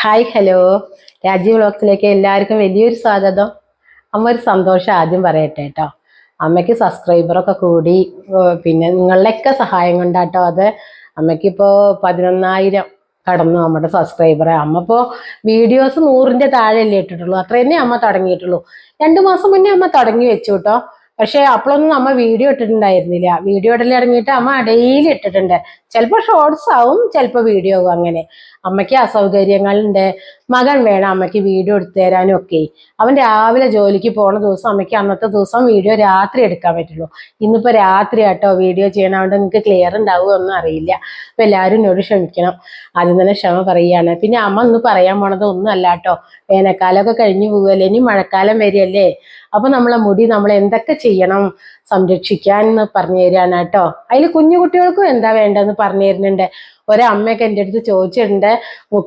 Hi hello. Rajeev വ്ളോഗ്സിലേക്ക് എല്ലാവർക്കും വലിയൊരു സ്വാഗതം. അമ്മ ഒരു സന്തോഷം ആദ്യം പറയട്ടെ കേട്ടോ അമ്മയ്ക്ക് സബ്സ്ക്രൈബറൊക്കെ കൂടി പിന്നെ നിങ്ങളുടെയൊക്കെ സഹായം കൊണ്ടാട്ടോ അത്. അമ്മയ്ക്കിപ്പോൾ പതിനൊന്നായിരം കടന്നു നമ്മുടെ സബ്സ്ക്രൈബറെ. അമ്മ ഇപ്പോൾ വീഡിയോസ് നൂറിന്റെ താഴെയല്ലേ ഇട്ടിട്ടുള്ളൂ. അത്ര തന്നെ അമ്മ തുടങ്ങിയിട്ടുള്ളൂ. രണ്ട് മാസം മുന്നേ അമ്മ തുടങ്ങി വെച്ചു കേട്ടോ പക്ഷേ അപ്പോഴൊന്നും അമ്മ വീഡിയോ ഇട്ടിട്ടുണ്ടായിരുന്നില്ല. വീഡിയോ ഇടൽ ഇറങ്ങിയിട്ട് അമ്മ ഡെയിലി ഇട്ടിട്ടുണ്ട്. ചിലപ്പോൾ ഷോർട്സ് ആവും ചിലപ്പോൾ വീഡിയോ ആവും അങ്ങനെ. അമ്മയ്ക്ക് അസൗകര്യങ്ങളുണ്ട്. മകൻ വേണം അമ്മയ്ക്ക് വീഡിയോ എടുത്തു തരാനും ഒക്കെ അവൻ രാവിലെ ജോലിക്ക് പോണ ദിവസം അമ്മയ്ക്ക് അന്നത്തെ ദിവസം വീഡിയോ രാത്രി എടുക്കാൻ പറ്റുള്ളൂ. ഇന്നിപ്പോൾ രാത്രി ആട്ടോ വീഡിയോ ചെയ്യണതുകൊണ്ട് നിങ്ങൾക്ക് ക്ലിയർ ഉണ്ടാവുമോ ഒന്നും അറിയില്ല. അപ്പം എല്ലാവരും എന്നോട് ക്ഷമിക്കണം. ആദ്യം തന്നെ ക്ഷമ പറയുകയാണ് പിന്നെ അമ്മ ഒന്ന് പറയാൻ പോണത് ഒന്നും അല്ല കേട്ടോ. വേനൽക്കാലമൊക്കെ കഴിഞ്ഞു പോവുകയല്ലേ? ഇനി മഴക്കാലം വരികയല്ലേ? അപ്പൊ നമ്മളെ മുടി നമ്മൾ എന്തൊക്കെ ചെയ്യണം സംരക്ഷിക്കാൻ എന്ന് പറഞ്ഞു തരികയാണ് കേട്ടോ അതിൽ കുഞ്ഞു കുട്ടികൾക്കും എന്താ വേണ്ടതെന്ന് പറഞ്ഞു തരുന്നുണ്ട്. ഒരമ്മയൊക്കെ എന്റെ അടുത്ത് ചോദിച്ചിട്ടുണ്ട്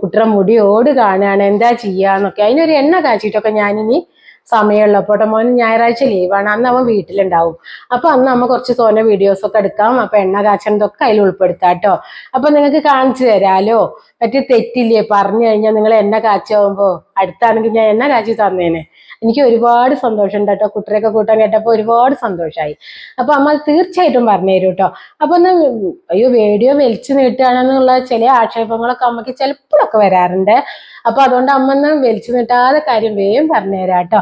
കുട്ടിയുടെ മുടി ഓട് കാണുകയാണ് എന്താ ചെയ്യാന്നൊക്കെ അതിനൊരു എണ്ണ കാച്ചിട്ടൊക്കെ ഞാനിനി സമയമുള്ളപ്പോൾ മോൻ ഞായറാഴ്ച ലീവാണ്. അന്ന് അവൻ വീട്ടിലുണ്ടാവും. അപ്പൊ അന്ന് അമ്മ കുറച്ച് തോന്ന വീഡിയോസ് ഒക്കെ എടുക്കാം. അപ്പൊ എണ്ണ കാച്ചണതൊക്കെ അതിൽ ഉൾപ്പെടുത്താം കേട്ടോ. അപ്പൊ നിങ്ങൾക്ക് കാണിച്ചു തരാലോ. മറ്റേ തെറ്റില്ലേ? പറഞ്ഞു കഴിഞ്ഞാൽ നിങ്ങൾ എണ്ണ കാച്ചാവുമ്പോ അടുത്താണെങ്കിൽ ഞാൻ എണ്ണ കാച്ചി തന്നേനെ. എനിക്ക് ഒരുപാട് സന്തോഷം ഉണ്ട് കേട്ടോ. കുട്ടിയൊക്കെ കൂട്ടാൻ കേട്ടപ്പോൾ ഒരുപാട് സന്തോഷമായി അപ്പൊ അമ്മ തീർച്ചയായിട്ടും പറഞ്ഞു തരും കേട്ടോ. അപ്പൊ ഒന്ന് അയ്യോ വീഡിയോ വലിച്ചു നീട്ടുകയാണെന്നുള്ള ചില ആക്ഷേപങ്ങളൊക്കെ അമ്മയ്ക്ക് ചിലപ്പോഴൊക്കെ വരാറുണ്ട്. അപ്പൊ അതുകൊണ്ട് അമ്മ ഒന്ന് വലിച്ചു നീട്ടാതെ കാര്യം വേഗം പറഞ്ഞു തരാം കേട്ടോ.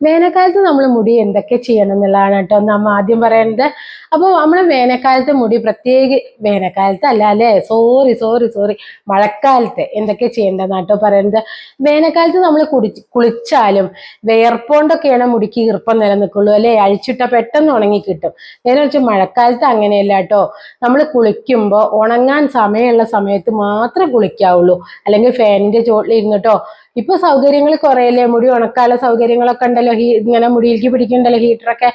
വേനൽക്കാലത്ത് നമ്മൾ മുടി എന്തൊക്കെ ചെയ്യണം എന്നുള്ളതാണ് കേട്ടോ. നമ്മൾ ആദ്യം പറയുന്നത് അപ്പോൾ നമ്മൾ വേനൽക്കാലത്ത് മുടി പ്രത്യേക വേനൽക്കാലത്ത് അല്ല അല്ലേ? സോറി സോറി സോറി മഴക്കാലത്ത് എന്തൊക്കെ ചെയ്യേണ്ടതെന്ന് കേട്ടോ പറയുന്നത് വേനൽക്കാലത്ത് നമ്മൾ കുടി കുളിച്ചാലും വേർപ്പോണ്ടൊക്കെയാണ് മുടിക്ക് ഈർപ്പം നിലനിൽക്കുള്ളൂ അല്ലേ? അഴിച്ചിട്ട പെട്ടെന്ന് ഉണങ്ങി കിട്ടും. നേരെ വെച്ചാൽ മഴക്കാലത്ത് അങ്ങനെയല്ല കേട്ടോ. നമ്മൾ കുളിക്കുമ്പോൾ ഉണങ്ങാൻ സമയമുള്ള സമയത്ത് മാത്രം കുളിക്കാവുള്ളൂ. അല്ലെങ്കിൽ ഫാനിന്റെ ചോട്ടിൽ ഇരുന്നിട്ടോ ഇപ്പൊ സൗകര്യങ്ങൾ കുറയല്ലേ മുടി ഉണക്കാനുള്ള സൗകര്യങ്ങളൊക്കെ ഉണ്ടല്ലോ. ഹീ ഇങ്ങനെ മുടിയിലേക്ക് പിടിക്കണ്ടല്ലോ ഹീറ്ററൊക്കെ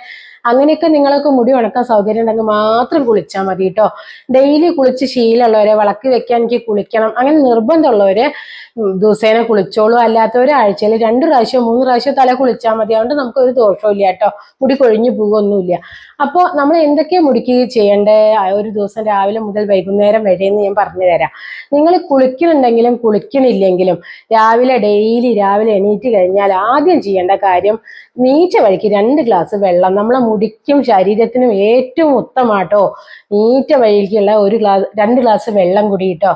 അങ്ങനെയൊക്കെ നിങ്ങൾക്ക് മുടി ഉണക്കാൻ സൗകര്യം ഉണ്ടെങ്കിൽ മാത്രം കുളിച്ചാൽ മതി കേട്ടോ. ഡെയിലി കുളിച്ച് ശീലമുള്ളവരെ വിളക്ക് വെക്കാൻ എനിക്ക് കുളിക്കണം. അങ്ങനെ നിർബന്ധമുള്ളവര് ദിവസേന കുളിച്ചോളൂ. അല്ലാത്തവര് ആഴ്ചയിൽ രണ്ട് പ്രാവശ്യം മൂന്ന് പ്രാവശ്യം തല കുളിച്ചാൽ മതി. അതുകൊണ്ട് നമുക്ക് ഒരു ദോഷവും ഇല്ല കേട്ടോ. മുടി കൊഴിഞ്ഞു പോകുമൊന്നുമില്ല അപ്പോൾ നമ്മൾ എന്തൊക്കെ മുടിക്ക് ചെയ്യേണ്ടേ? ഒരു ദിവസം രാവിലെ മുതൽ വൈകുന്നേരം വരെ എന്ന് ഞാൻ പറഞ്ഞു തരാം. നിങ്ങൾ കുളിക്കുന്നുണ്ടെങ്കിലും കുളിക്കണില്ലെങ്കിലും രാവിലെ ഡെയിലി രാവിലെ എണീറ്റ് കഴിഞ്ഞാൽ ആദ്യം ചെയ്യേണ്ട കാര്യം നീച്ച വഴിക്ക് രണ്ട് ഗ്ലാസ് വെള്ളം. നമ്മളെ മുടിക്കും ശരീരത്തിനും ഏറ്റവും ഉത്തമാട്ടോ. നീറ്റ വഴിക്കുള്ള ഒരു ഗ്ലാസ് രണ്ട് ഗ്ലാസ് വെള്ളം കുടിയിട്ടോ.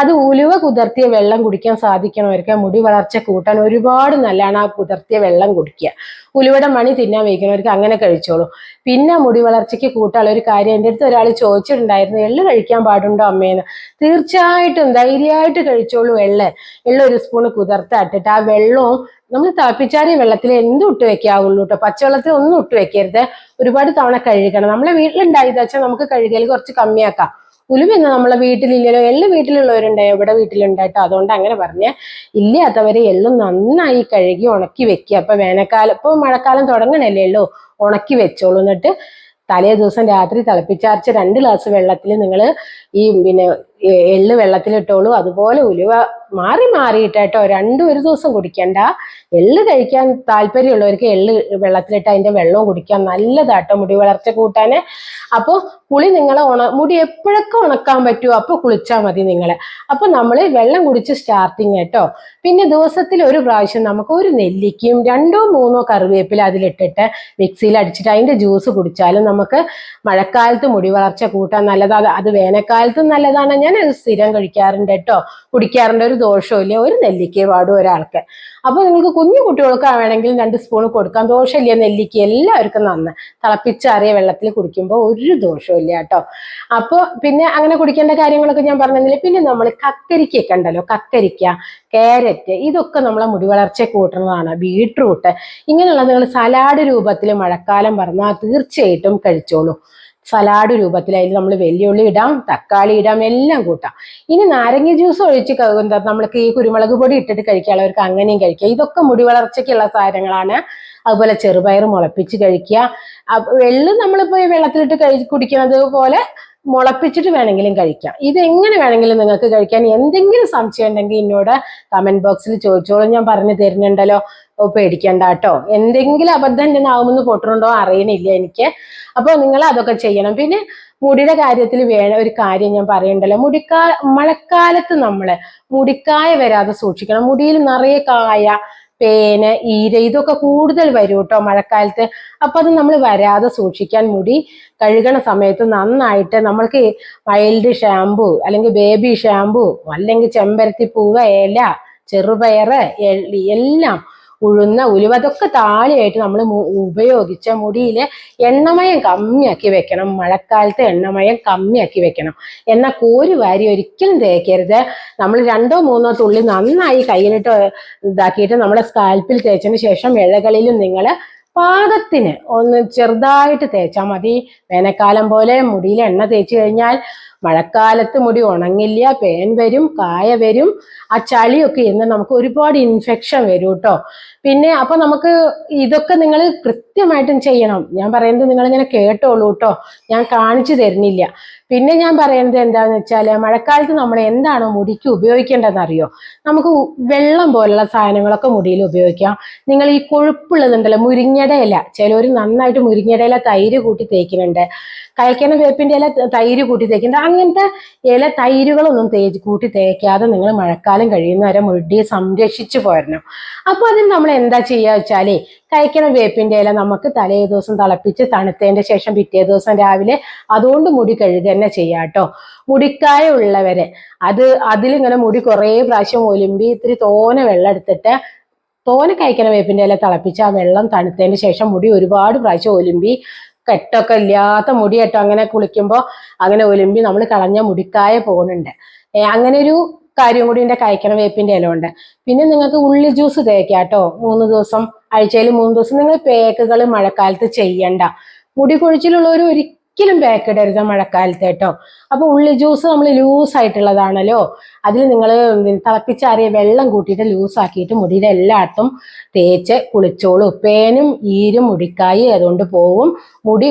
അത് ഉലുവ കുതിർത്തിയ വെള്ളം കുടിക്കാൻ സാധിക്കണവർക്ക് മുടി വളർച്ച കൂട്ടാൻ ഒരുപാട് നല്ലതാണ് ആ കുതിർത്തിയ വെള്ളം കുടിക്കുക. ഉലുവയുടെ മണി തിന്നാൻ വയ്ക്കുന്നവർക്ക് അങ്ങനെ കഴിച്ചോളൂ. പിന്നെ മുടി വളർച്ചയ്ക്ക് കൂട്ടാനുള്ള ഒരു കാര്യം എന്റെ അടുത്ത് ഒരാൾ ചോദിച്ചിട്ടുണ്ടായിരുന്നു എള്ള് കഴിക്കാൻ പാടുണ്ടോ അമ്മേന്ന് തീർച്ചയായിട്ടും ധൈര്യമായിട്ട് കഴിച്ചോളൂ എള്ള്. എള്ള് ഒരു സ്പൂൺ കുതിർത്താട്ടിട്ട് ആ വെള്ളവും നമ്മൾ തിളപ്പിച്ചാറിയ വെള്ളത്തിൽ എന്തും ഇട്ട് വെക്കാവുള്ളൂ കേട്ടോ പച്ചവെള്ളത്തിൽ ഒന്നും ഇട്ട് വെക്കരുത്. ഒരുപാട് തവണ കഴുകണം. നമ്മളെ വീട്ടിലുണ്ടായത് വെച്ചാൽ നമുക്ക് കഴുകൽ കുറച്ച് കമ്മിയാക്കാം. ഉലുവെന്ന് നമ്മളെ വീട്ടിലില്ലല്ലോ. എള്ള് വീട്ടിലുള്ളവരുണ്ടായോ എവിടെ വീട്ടിലുണ്ടായിട്ടോ അതുകൊണ്ട് അങ്ങനെ പറഞ്ഞ് ഇല്ലാത്തവരെ എള്ളും നന്നായി കഴുകി ഉണക്കി വെക്കുക. അപ്പൊ വേനൽക്കാലം ഇപ്പൊ മഴക്കാലം തുടങ്ങണല്ലേ ഉള്ളൂ. ഉണക്കി വെച്ചോളൂ. എന്നിട്ട് തലേ ദിവസം രാത്രി തിളപ്പിച്ചാർച്ച രണ്ട് ഗ്ലാസ് വെള്ളത്തിൽ നിങ്ങൾ ഈ പിന്നെ എള്ള് വെള്ളത്തിലിട്ടോളൂ. അതുപോലെ ഉലുവ മാറി മാറിയിട്ട് കേട്ടോ രണ്ടും ഒരു ദിവസം കുടിക്കണ്ട. എള്ള് കഴിക്കാൻ താല്പര്യമുള്ളവർക്ക് എള്ള് വെള്ളത്തിലിട്ട് അതിന്റെ വെള്ളവും കുടിക്കാൻ നല്ലതാട്ടോ മുടി വളർച്ച കൂട്ടാൻ അപ്പോൾ കുളി നിങ്ങളെ ഉണ മുടി എപ്പോഴൊക്കെ ഉണക്കാൻ പറ്റുമോ അപ്പോൾ കുളിച്ചാൽ മതി നിങ്ങൾ അപ്പോൾ നമ്മൾ വെള്ളം കുടിച്ച് സ്റ്റാർട്ടിങ് കേട്ടോ. പിന്നെ ദിവസത്തിൽ ഒരു പ്രാവശ്യം നമുക്ക് ഒരു നെല്ലിക്കയും രണ്ടോ മൂന്നോ കറിവേപ്പില അതിലിട്ടിട്ട് മിക്സിയിൽ അടിച്ചിട്ട് അതിന്റെ ജ്യൂസ് കുടിച്ചാലും നമുക്ക് മഴക്കാലത്ത് മുടി വളർച്ച കൂട്ടാൻ നല്ലതാണ് അത് വേനൽക്കാലത്തും നല്ലതാണ്. ഞാൻ അത് സ്ഥിരം കഴിക്കാറുണ്ട് കേട്ടോ. കുടിക്കാറുണ്ട് ഒരു ദോഷവും ഇല്ല ഒരു നെല്ലിക്ക പാടും ഒരാൾക്ക്. അപ്പോൾ നിങ്ങൾക്ക് കുഞ്ഞു കുട്ടികൾക്ക് വേണമെങ്കിൽ രണ്ട് സ്പൂൺ കൊടുക്കാം. ദോഷമില്ല നെല്ലിക്ക എല്ലാവർക്കും നന്ന്. തിളപ്പിച്ചാറിയ വെള്ളത്തിൽ കുടിക്കുമ്പോൾ ഒരു ദോഷവും ഇല്ല കേട്ടോ. അപ്പോൾ പിന്നെ അങ്ങനെ കുടിക്കേണ്ട കാര്യങ്ങളൊക്കെ ഞാൻ പറഞ്ഞില്ലേ പിന്നെ നമ്മൾ കക്കരിക്കൊക്കെ ഉണ്ടല്ലോ. കക്കരിക്ക കാരറ്റ് ഇതൊക്കെ നമ്മളെ മുടി വളർച്ചയെ കൂട്ടുന്നതാണ്. ബീട്രൂട്ട് ഇങ്ങനെയുള്ള നിങ്ങൾ സലാഡ് രൂപത്തിൽ മഴക്കാലം പറഞ്ഞാൽ തീർച്ചയായിട്ടും കഴിച്ചോളൂ. സലാഡ് രൂപത്തിൽ അതിൽ നമ്മൾ വെല്ലുള്ളി ഇടാം തക്കാളി ഇടാം എല്ലാം കൂട്ടാം. ഇനി നാരങ്ങ ജ്യൂസ് ഒഴിച്ച് എന്താ നമ്മൾക്ക് ഈ കുരുമുളക് പൊടി ഇട്ടിട്ട് കഴിക്കാനുള്ളവർക്ക് അങ്ങനെയും കഴിക്കാം. ഇതൊക്കെ മുടി വളർച്ചയ്ക്കുള്ള സാധനങ്ങളാണ്. അതുപോലെ ചെറുപയർ മുളപ്പിച്ച് കഴിക്കുക. വെള്ളം നമ്മളിപ്പോൾ വെള്ളത്തിലിട്ട് കഴി കുടിക്കുന്നത് പോലെ മുളപ്പിച്ചിട്ട് വേണമെങ്കിലും കഴിക്കാം. ഇത് എങ്ങനെ വേണമെങ്കിലും നിങ്ങൾക്ക് കഴിക്കാൻ എന്തെങ്കിലും സംശയം ഉണ്ടെങ്കിൽ എന്നോട് കമന്റ് ബോക്സിൽ ചോദിച്ചോളൂ. ഞാൻ പറഞ്ഞു തരുന്നുണ്ടല്ലോ. ഓ, പേടിക്കണ്ട കേട്ടോ. എന്തെങ്കിലും അബദ്ധം എന്റെ നാവുമെന്ന് പൊട്ടുന്നുണ്ടോ അറിയണില്ല എനിക്ക്. അപ്പോൾ നിങ്ങൾ അതൊക്കെ ചെയ്യണം. പിന്നെ മുടിയുടെ കാര്യത്തിൽ വേണ ഒരു കാര്യം ഞാൻ പറയണ്ടല്ലോ. മുടിക്കാ മഴക്കാലത്ത് നമ്മൾ മുടിക്കായ വരാതെ സൂക്ഷിക്കണം. മുടിയിൽ നിറയെ കായ പേന് ഈര ഇതൊക്കെ കൂടുതൽ വരും കേട്ടോ മഴക്കാലത്ത്. അപ്പൊ അത് നമ്മൾ വരാതെ സൂക്ഷിക്കാൻ മുടി കഴുകണ സമയത്ത് നന്നായിട്ട് നമ്മൾക്ക് മൈൽഡ് ഷാമ്പു അല്ലെങ്കിൽ ബേബി ഷാമ്പു അല്ലെങ്കിൽ ചെമ്പരത്തി പൂവ് ഇല ചെറുപയർ എല്ലാം ഉഴുന്ന ഉലുവ അതൊക്കെ താളിയായിട്ട് നമ്മൾ ഉപയോഗിച്ച മുടിയിൽ എണ്ണമയം കമ്മിയാക്കി വെക്കണം. മഴക്കാലത്ത് എണ്ണമയം കമ്മിയാക്കി വെക്കണം. എന്നാൽ കോരി വാരി ഒരിക്കലും തേക്കരുത്. നമ്മൾ രണ്ടോ മൂന്നോ തുള്ളി നന്നായി കയ്യിലിട്ട് ഇതാക്കിയിട്ട് നമ്മളെ സ്കാൽപ്പിൽ തേച്ചതിന് ശേഷം ഇഴകളിലും നിങ്ങൾ പാകത്തിന് ഒന്ന് ചെറുതായിട്ട് തേച്ചാൽ മതി. വേനൽക്കാലം പോലെ മുടിയിൽ എണ്ണ തേച്ച് കഴിഞ്ഞാൽ മഴക്കാലത്ത് മുടി ഉണങ്ങില്ല പേൻ വരും കായ വരും ആ ചളിയൊക്കെ ഇന്ന് നമുക്ക് ഒരുപാട് ഇൻഫെക്ഷൻ വരും കേട്ടോ പിന്നെ അപ്പൊ നമുക്ക് ഇതൊക്കെ നിങ്ങൾ കൃത്യമായിട്ടും ചെയ്യണം. ഞാൻ പറയുന്നത് നിങ്ങൾ ഇങ്ങനെ കേട്ടോളൂ കേട്ടോ ഞാൻ കാണിച്ചു തരുന്നില്ല. പിന്നെ ഞാൻ പറയുന്നത് എന്താണെന്ന് വെച്ചാൽ മഴക്കാലത്ത് നമ്മൾ എന്താണോ മുടിക്ക് ഉപയോഗിക്കേണ്ടതെന്ന് അറിയോ നമുക്ക് വെള്ളം പോലുള്ള സാധനങ്ങളൊക്കെ മുടിയിൽ ഉപയോഗിക്കാം. നിങ്ങൾ ഈ കൊഴുപ്പുള്ളതുണ്ടല്ലോ മുരിങ്ങയുടെ ഇല ചിലവർ നന്നായിട്ട് മുരിങ്ങയുടെ ഇല തൈര് കൂട്ടി തേക്കുന്നുണ്ട്. കഴിക്കണ വേപ്പിന്റെ ഇല തൈര് കൂട്ടി തേക്കുന്നുണ്ട്. അങ്ങനത്തെ ഇല തൈരുകളൊന്നും തേച്ച് കൂട്ടി തേക്കാതെ നിങ്ങൾ മഴക്കാലം കഴിയുന്ന വരെ മുടിയെ സംരക്ഷിച്ചു പോരണം. അപ്പോൾ അതിന് നമ്മൾ എന്താ ചെയ്യുക വെച്ചാലേ കഴിക്കണ വേപ്പിന്റെ ഇല നമുക്ക് തലേ ദിവസം തിളപ്പിച്ച് തണുത്തതിന്റെ ശേഷം പിറ്റേ ദിവസം രാവിലെ അതുകൊണ്ട് മുടി കഴുകുക തന്നെ ചെയ്യാം കേട്ടോ. മുടിക്കായ ഉള്ളവരെ അത് അതിലിങ്ങനെ മുടി കുറേ പ്രാവശ്യം ഒലുമ്പി ഇത്തിരി തോനെ വെള്ളം എടുത്തിട്ട് തോനെ കഴിക്കണ വേപ്പിന്റെ ഇല തിളപ്പിച്ച് ആ വെള്ളം തണുത്തതിന് ശേഷം മുടി ഒരുപാട് പ്രാവശ്യം ഒലുമ്പി കെട്ടൊക്കെ ഇല്ലാത്ത മുടി കേട്ടോ അങ്ങനെ കുളിക്കുമ്പോൾ അങ്ങനെ ഒലുമ്പി നമ്മൾ കളഞ്ഞ മുടിക്കായ പോകുന്നുണ്ട് അങ്ങനെ ഒരു കാര്യം കൂടി എന്റെ കഴിക്കണ വേപ്പിന്റെ ഇല ഉണ്ട് പിന്നെ നിങ്ങൾക്ക് ഉള്ളി ജ്യൂസ് തേക്കാം കേട്ടോ മൂന്ന് ദിവസം ആഴ്ചയിൽ മൂന്ന് ദിവസം നിങ്ങൾ പേക്കുകൾ മഴക്കാലത്ത് ചെയ്യണ്ട. മുടി കൊഴിച്ചിലുള്ളവർ ഒരിക്കലും പേക്ക് ഇടരുത് മഴക്കാലത്ത് കേട്ടോ. അപ്പൊ ഉള്ളി ജ്യൂസ് നമ്മൾ ലൂസ് ആയിട്ടുള്ളതാണല്ലോ. അതിൽ നിങ്ങൾ തിളപ്പിച്ചാറിയ വെള്ളം കൂട്ടിയിട്ട് ലൂസ് ആക്കിയിട്ട് മുടിയുടെ എല്ലായിടത്തും തേച്ച് കുളിച്ചോളൂ. പേനും ഈരും മുടിക്കായി അതുകൊണ്ട് പോവും. മുടി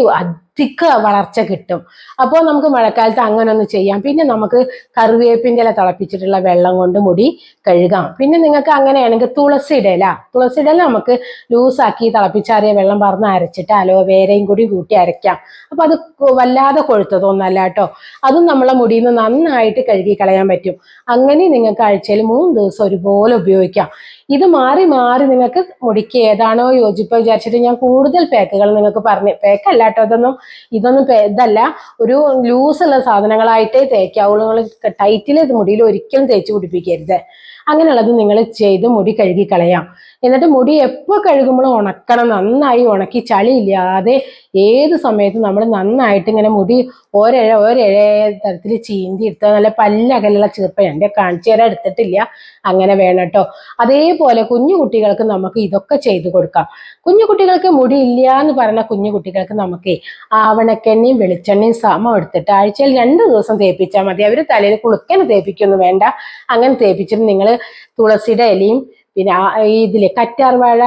അധിക വളർച്ച കിട്ടും. അപ്പോൾ നമുക്ക് മഴക്കാലത്ത് അങ്ങനെ ഒന്ന് ചെയ്യാം. പിന്നെ നമുക്ക് കറിവേപ്പിന്റെ ഇല തിളപ്പിച്ചിട്ടുള്ള വെള്ളം കൊണ്ട് മുടി കഴുകാം. പിന്നെ നിങ്ങൾക്ക് അങ്ങനെയാണെങ്കിൽ തുളസി ഇല തുളസി ഇല നമുക്ക് ലൂസാക്കി തിളപ്പിച്ചാറിയ വെള്ളം പറഞ്ഞ് അരച്ചിട്ട് അലോവേരയും കൂടി കൂട്ടി അരയ്ക്കാം. അപ്പോൾ അത് വല്ലാതെ വല്ലാതെ കൊഴുത്തതൊന്നല്ല കേട്ടോ. അതും നമ്മളെ മുടിയിൽ നിന്ന് നന്നായിട്ട് കഴുകി കളയാൻ പറ്റും. അങ്ങനെ നിങ്ങൾക്ക് ആഴ്ചയിൽ മൂന്ന് ദിവസം ഒരുപോലെ ഉപയോഗിക്കാം. ഇത് മാറി മാറി നിങ്ങൾക്ക് മുടിക്ക് ഏതാണോ യോജിപ്പോ വിചാരിച്ചിട്ട് ഞാൻ കൂടുതൽ പാക്കുകൾ നിങ്ങൾക്ക് പറഞ്ഞു പാക്കല്ല കേട്ടോ ഇതൊന്നും ഇതൊന്നും ഇതല്ല. ഒരു ലൂസുള്ള സാധനങ്ങളായിട്ടേ തേക്കാവുള്ളൂ. നിങ്ങൾ ടൈറ്റിൽ ഇത് മുടിയിൽ ഒരിക്കലും തേച്ച് പിടിപ്പിക്കരുത്. അങ്ങനെയുള്ളത് നിങ്ങൾ ചെയ്ത് മുടി കഴുകി കളയാം. എന്നിട്ട് മുടി എപ്പോൾ കഴുകുമ്പോഴും ഉണക്കണം നന്നായി ഉണക്കി ചളി ഇല്ലാതെ ഏത് സമയത്തും നമ്മൾ നന്നായിട്ട് ഇങ്ങനെ മുടി ഓരോ ഓരോ തരത്തിൽ ചീന്തി എടുത്ത നല്ല പല്ലകലുള്ള ചീർപ്പ എന്റെ കാണിച്ചു തരാൻ എടുത്തിട്ടില്ല. അങ്ങനെ വേണം കേട്ടോ. അതേപോലെ കുഞ്ഞു കുട്ടികൾക്ക് നമുക്ക് ഇതൊക്കെ ചെയ്തു കൊടുക്കാം. കുഞ്ഞു കുട്ടികൾക്ക് മുടി ഇല്ല എന്ന് പറയുന്ന കുഞ്ഞു കുട്ടികൾക്ക് നമുക്ക് ആവണക്കെണ്ണയും വെളിച്ചെണ്ണയും സമം എടുത്തിട്ട് ആഴ്ചയിൽ രണ്ട് ദിവസം തേപ്പിച്ചാൽ മതി. അവർ തലയിൽ കുളുക്കനെ തേപ്പിക്കൊന്നും വേണ്ട. അങ്ങനെ തേപ്പിച്ചിട്ട് നിങ്ങൾ തുളസിയുടെ ഇലയും പിന്നെ ഇതിൽ കറ്റാർവാഴ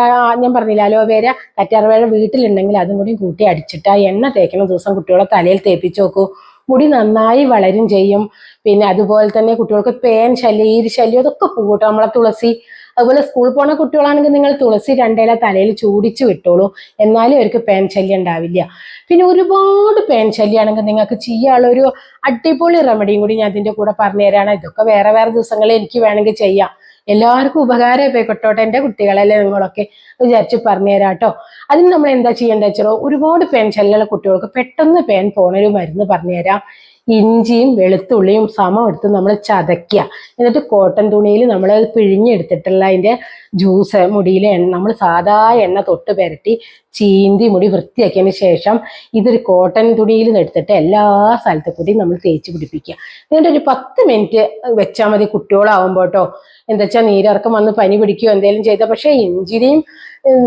ഞാൻ പറഞ്ഞില്ല അലോവേര കറ്റാർവാഴ വീട്ടിലുണ്ടെങ്കിൽ അതും കൂടി കൂട്ടി അടിച്ചിട്ട് ആ എണ്ണ തേക്കുന്ന ദിവസം കുട്ടികളെ തലയിൽ തേപ്പിച്ച് നോക്കൂ. മുടി നന്നായി വളരും ചെയ്യും. പിന്നെ അതുപോലെ തന്നെ കുട്ടികൾക്ക് പേൻ ശല്യം ഈര് ശല്യം അതൊക്കെ കേട്ടോ. നമ്മളെ തുളസി അതുപോലെ സ്കൂളിൽ പോണ കുട്ടികളാണെങ്കിൽ നിങ്ങൾ തുളസി രണ്ടേല തലയിൽ ചൂടിച്ചു വിട്ടോളൂ. എന്നാലും അവർക്ക് പേൻ ശല്യം ഉണ്ടാവില്ല. പിന്നെ ഒരുപാട് പേൻ ശല്യമാണെങ്കിൽ നിങ്ങൾക്ക് ചെയ്യാനുള്ള ഒരു അടിപൊളി റെമഡിയും കൂടി ഞാൻ ഇതിന്റെ കൂടെ പറഞ്ഞു തരാണ്. ഇതൊക്കെ വേറെ വേറെ ദിവസങ്ങളിൽ എനിക്ക് വേണമെങ്കിൽ ചെയ്യാം. എല്ലാവർക്കും ഉപകാരം കൊട്ടോട്ടെ എന്റെ കുട്ടികളല്ലേ നിങ്ങളൊക്കെ വിചാരിച്ച് പറഞ്ഞു തരാം കേട്ടോ. അതിന് നമ്മൾ എന്താ ചെയ്യേണ്ടത് വെച്ചാൽ ഒരുപാട് പേൻ ശല്യമുള്ള കുട്ടികൾക്ക് പെട്ടെന്ന് പേൻ പോണൊരു മരുന്ന് പറഞ്ഞു തരാം. ഇഞ്ചിയും വെളുത്തുള്ളിയും സമം എടുത്ത് നമ്മൾ ചതയ്ക്കുക. എന്നിട്ട് കോട്ടൺ തുണിയിൽ നമ്മൾ പിഴിഞ്ഞെടുത്തിട്ടുള്ള അതിന്റെ ജ്യൂസ് മുടിയിൽ എണ്ണ നമ്മൾ സാധാ എണ്ണ തൊട്ട് പുരട്ടി ചീന്തി മുടി വൃത്തിയാക്കിയതിന് ശേഷം ഇതൊരു കോട്ടൺ തുണിയിൽ നിന്ന് എടുത്തിട്ട് എല്ലാ സ്ഥലത്തു കൂടി നമ്മൾ തേച്ച് പിടിപ്പിക്കുക. എന്നിട്ട് ഒരു പത്ത് മിനിറ്റ് വെച്ചാൽ മതി കുട്ടികളാവുമ്പോൾ കേട്ടോ എന്താ വെച്ചാൽ നീരിറക്കം വന്ന് പനി പിടിക്കുകയോ എന്തെങ്കിലും ചെയ്താൽ പക്ഷേ ഇഞ്ചിരിയും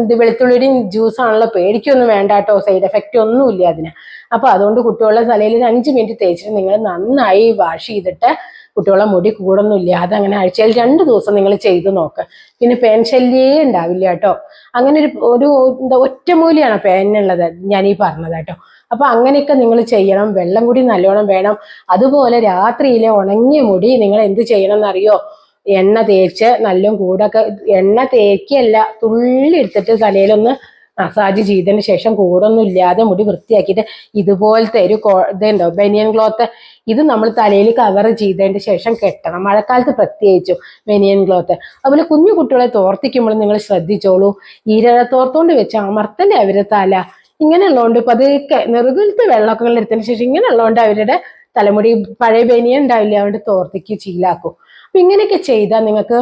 ഇത് വെളുത്തുള്ളിയുടെയും ജ്യൂസാണല്ലോ പേടിക്കൊന്നും വേണ്ട കേട്ടോ സൈഡ് എഫക്റ്റ് ഒന്നുമില്ല അതിന്. അപ്പൊ അതുകൊണ്ട് കുട്ടികളുടെ തലയിൽ ഒരു അഞ്ച് മിനിറ്റ് തേച്ചിട്ട് നിങ്ങൾ നന്നായി വാഷ് ചെയ്തിട്ട് കുട്ടികളെ മുടി കൂടൊന്നുമില്ല അതങ്ങനെ ആഴ്ചയിൽ രണ്ട് ദിവസം നിങ്ങൾ ചെയ്ത് നോക്ക്. പിന്നെ പേൻ ശല്യേ ഉണ്ടാവില്ല കേട്ടോ. അങ്ങനെ ഒരു ഒരു എന്താ ഒറ്റമൂലിയാണ് പേനുള്ളത് ഞാൻ ഈ പറഞ്ഞത് കേട്ടോ. അപ്പൊ അങ്ങനെയൊക്കെ നിങ്ങൾ ചെയ്യണം. വെള്ളം കൂടി നല്ലോണം വേണം. അതുപോലെ രാത്രിയിലെ ഉണങ്ങിയ മുടി നിങ്ങൾ എന്ത് ചെയ്യണം എന്നറിയോ എണ്ണ തേച്ച് നല്ല കൂടൊക്കെ എണ്ണ തേക്കിയല്ല തുള്ളി എടുത്തിട്ട് തലയിലൊന്ന് മസാജ് ചെയ്തതിന് ശേഷം കൂടൊന്നും ഇല്ലാതെ മുടി വൃത്തിയാക്കിയിട്ട് ഇതുപോലത്തെ ഒരു ഇതുണ്ടോ ബനിയൻ ക്ലോത്ത്? ഇത് നമ്മൾ തലയിൽ കവർ ചെയ്തതിന് ശേഷം കെട്ടണം. മഴക്കാലത്ത് പ്രത്യേകിച്ചും ബനിയൻ ക്ലോത്ത്. അതുപോലെ കുഞ്ഞു കുട്ടികളെ തോർത്തിക്കുമ്പോൾ നിങ്ങൾ ശ്രദ്ധിച്ചോളൂ. ഈരഴ തോർത്തോണ്ട് വെച്ച് അമർത്തല്ലേ അവരുടെ തല. ഇങ്ങനെയുള്ളതുകൊണ്ട് അതൊക്കെ നെറുകിലത്തെ വെള്ളമൊക്കെ എടുത്തതിന് ശേഷം ഇങ്ങനെയുള്ളതുകൊണ്ട് അവരുടെ തലമുടി പഴയ ബനിയൻ ഉണ്ടാവില്ല അതുകൊണ്ട് തോർത്തിക്ക് ചീലാക്കും അപ്പൊ ഇങ്ങനെയൊക്കെ ചെയ്താൽ നിങ്ങൾക്ക്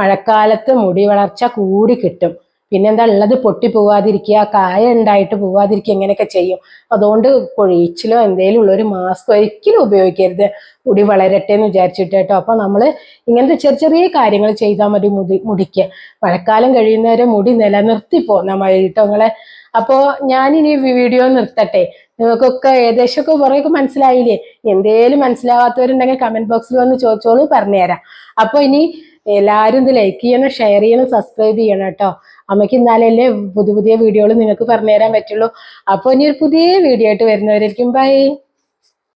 മഴക്കാലത്ത് മുടി വളർച്ച കൂടി കിട്ടും. പിന്നെന്താ ഉള്ളത്? പൊട്ടി പോവാതിരിക്കുക കായ ഉണ്ടായിട്ട് പോവാതിരിക്കുക ഇങ്ങനെയൊക്കെ ചെയ്യും. അതുകൊണ്ട് കൊഴിച്ചിലോ എന്തെങ്കിലും ഉള്ള ഒരു മാസ്ക് ഒരിക്കലും ഉപയോഗിക്കരുത്. മുടി വളരട്ടെ എന്ന് വിചാരിച്ചിട്ട് കേട്ടോ. അപ്പൊ നമ്മൾ ഇങ്ങനത്തെ ചെറിയ ചെറിയ കാര്യങ്ങൾ ചെയ്താൽ മതി മുടി മുടിക്ക്. മഴക്കാലം കഴിയുന്നവരെ മുടി നിലനിർത്തി പോന്ന മഴ കേട്ടോ നിങ്ങളെ. അപ്പോ ഞാനിനി വീഡിയോ നിർത്തട്ടെ. നിങ്ങൾക്കൊക്കെ ഏകദേശമൊക്കെ കുറേയൊക്കെ മനസ്സിലായില്ലേ? എന്തേലും മനസ്സിലാവാത്തവരുണ്ടെങ്കിൽ കമന്റ് ബോക്സിൽ വന്ന് ചോദിച്ചോളൂ പറഞ്ഞുതരാം. അപ്പോൾ ഇനി എല്ലാവരും ഇത് ലൈക്ക് ചെയ്യണം ഷെയർ ചെയ്യണം സബ്സ്ക്രൈബ് ചെയ്യണം കേട്ടോ. അമ്മയ്ക്ക് ഇന്നാലല്ലേ പുതിയ പുതിയ വീഡിയോകൾ നിങ്ങൾക്ക് പറഞ്ഞു തരാൻ പറ്റുള്ളൂ. അപ്പോൾ ഇനി ഒരു പുതിയ വീഡിയോ ആയിട്ട് വരുന്നവരായിരിക്കും ബൈ